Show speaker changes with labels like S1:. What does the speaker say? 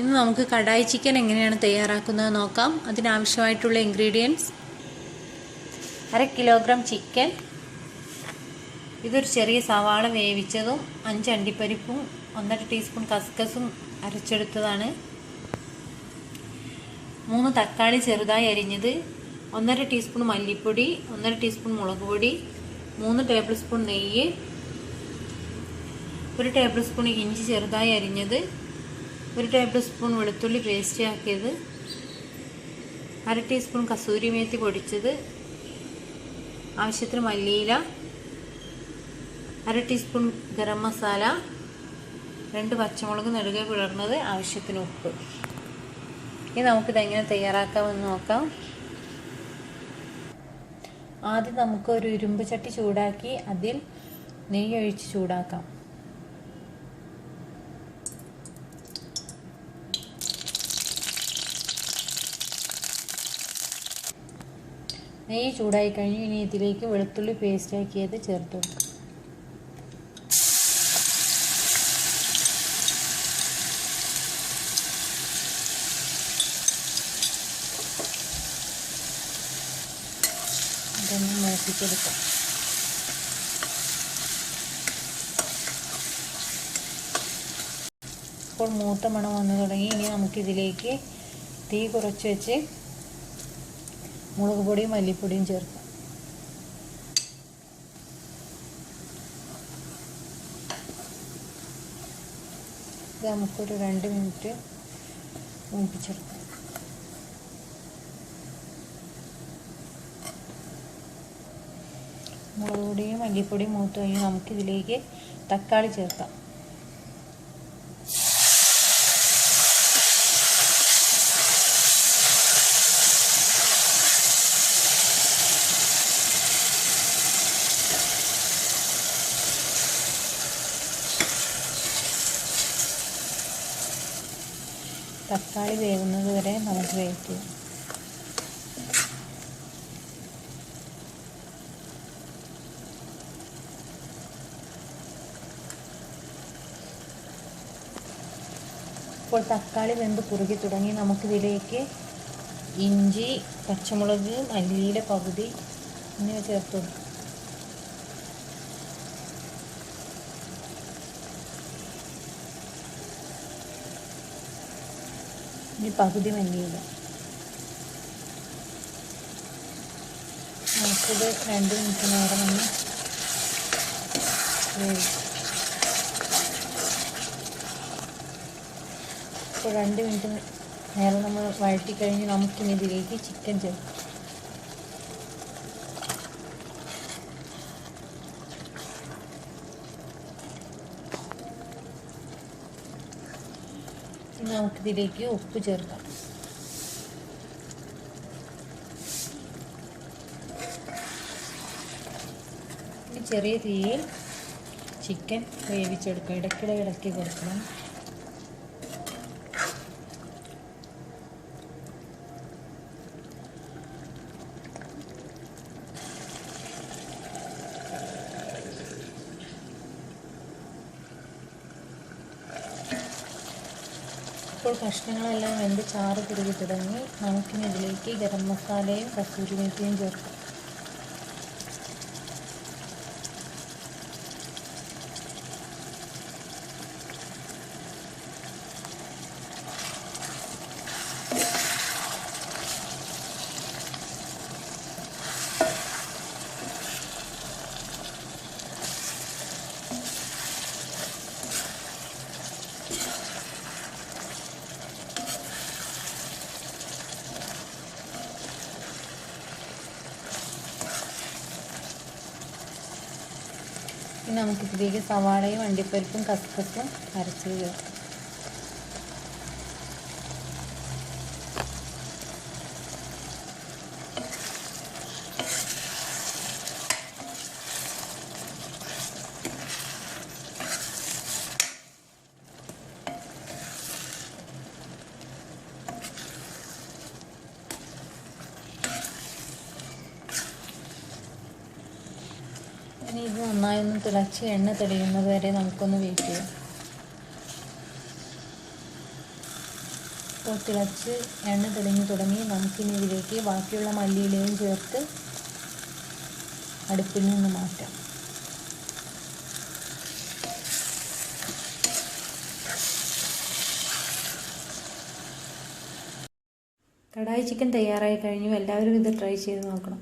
S1: ഇന്ന് നമുക്ക് കടായി ചിക്കൻ എങ്ങനെയാണ് തയ്യാറാക്കുന്നത് നോക്കാം. അതിനാവശ്യമായിട്ടുള്ള ഇൻഗ്രീഡിയൻസ് അര കിലോഗ്രാം ചിക്കൻ ഇതൊരു ചെറിയ സവാള വേവിച്ചതും അഞ്ച് അണ്ടിപ്പരിപ്പും ഒന്നര ടീസ്പൂൺ കസ്കസും അരച്ചെടുത്തതാണ്. മൂന്ന് തക്കാളി ചെറുതായി അരിഞ്ഞത്. ഒന്നര ടീസ്പൂൺ മല്ലിപ്പൊടി ഒന്നര ടീസ്പൂൺ മുളക് പൊടി മൂന്ന് ടേബിൾ സ്പൂൺ നെയ്യ് ഒരു ടേബിൾ സ്പൂൺ ഇഞ്ചി ചെറുതായി അരിഞ്ഞത്. ഒരു ടേബിൾ സ്പൂൺ വെളുത്തുള്ളി പേസ്റ്റ് ആക്കിയത് അര ടീസ്പൂൺ കസൂരി മേത്തി പൊടിച്ചത്. ആവശ്യത്തിന് മല്ലിയില അര ടീസ്പൂൺ ഗരം മസാല രണ്ട് പച്ചമുളക് നെടുകെ പിളർന്നത് ആവശ്യത്തിന് ഉപ്പ്. ഇനി നമുക്കിത് എങ്ങനെ തയ്യാറാക്കാമെന്ന് നോക്കാം. ആദ്യം നമുക്ക് ഒരു ഇരുമ്പ് ചട്ടി ചൂടാക്കി അതിൽ നെയ്യ് ഒഴിച്ച് ചൂടാക്കാം. നെയ്യ് ചൂടായി കഴിഞ്ഞ് ഇനി ഇതിലേക്ക് വെളുത്തുള്ളി പേസ്റ്റ് ആക്കിയത് ചേർത്ത് കൊടുക്കും. ഇതൊന്ന് മൂപ്പിച്ചെടുക്കാം. ഇപ്പോൾ മൂത്ത മണം വന്നു തുടങ്ങി. ഇനി നമുക്കിതിലേക്ക് തീ കുറച്ച് വെച്ച് മുളക് പൊടിയും മല്ലിപ്പൊടിയും ചേർക്കാം. ഇത് നമുക്കൊരു രണ്ട് മിനിറ്റ് മൂപ്പിച്ചെടുക്കാം. മുളക് പൊടിയും മല്ലിപ്പൊടിയും മൂത്ത് കഴിഞ്ഞ് നമുക്കിതിലേക്ക് തക്കാളി ചേർക്കാം. തക്കാളി വേവുന്നത് വരെ നമുക്ക് വെയിറ്റ് ചെയ്യാം. ഇപ്പോൾ തക്കാളി വെന്ത് കുറുകി തുടങ്ങി. നമുക്കിതിലേക്ക് ഇഞ്ചി പച്ചമുളക് മല്ലിയുടെ പകുതി എന്നിവ ചേർത്ത് കൊടുക്കാം. ഇനി പകുതി മല്ലിയില നമുക്കിത് രണ്ട് മിനിറ്റ് നേരം ഒന്ന് ഇപ്പോൾ രണ്ട് മിനിറ്റ് നേരം നമ്മൾ വഴറ്റി കഴിഞ്ഞ് നമുക്കിനി ഇതിലേക്ക് ചിക്കൻ ചേർക്കാം. നമുക്കിതിലേക്ക് ഉപ്പ് ചേർക്കാം. ചെറിയ തീയിൽ ചിക്കൻ വേവിച്ചെടുക്കുക ഇടയ്ക്കിടെ ഇടയ്ക്ക് കൊടുക്കണം. ഇപ്പോൾ കഷ്ണങ്ങളെല്ലാം വെന്ത് ചാറ് കുറുകി തുടങ്ങി നമുക്കിനി ഇതിലേക്ക് ഗരം മസാലയും കസൂരി മേത്തിയും ചേർക്കാം. ഇനി നമുക്കിതിലേക്ക് സവാളയും അണ്ടിപ്പരിപ്പും കസ്കസും അരച്ച് ചേർക്കാം. ഇനി ഇത് നന്നായി ഒന്ന് തിളച്ച് എണ്ണ തെളിയുന്നത് വരെ നമുക്കൊന്ന് വെയിറ്റ് ചെയ്യാം. ഇപ്പോൾ തിളച്ച് എണ്ണ തെളിഞ്ഞു തുടങ്ങി. നമുക്കിനി ഇതിലേക്ക് ബാക്കിയുള്ള മല്ലിയിലയും ചേർത്ത് അടുപ്പിൽ നിന്ന് മാറ്റാം. കടായി ചിക്കൻ തയ്യാറായി കഴിഞ്ഞു. എല്ലാവരും ഇത് ട്രൈ ചെയ്ത് നോക്കണം.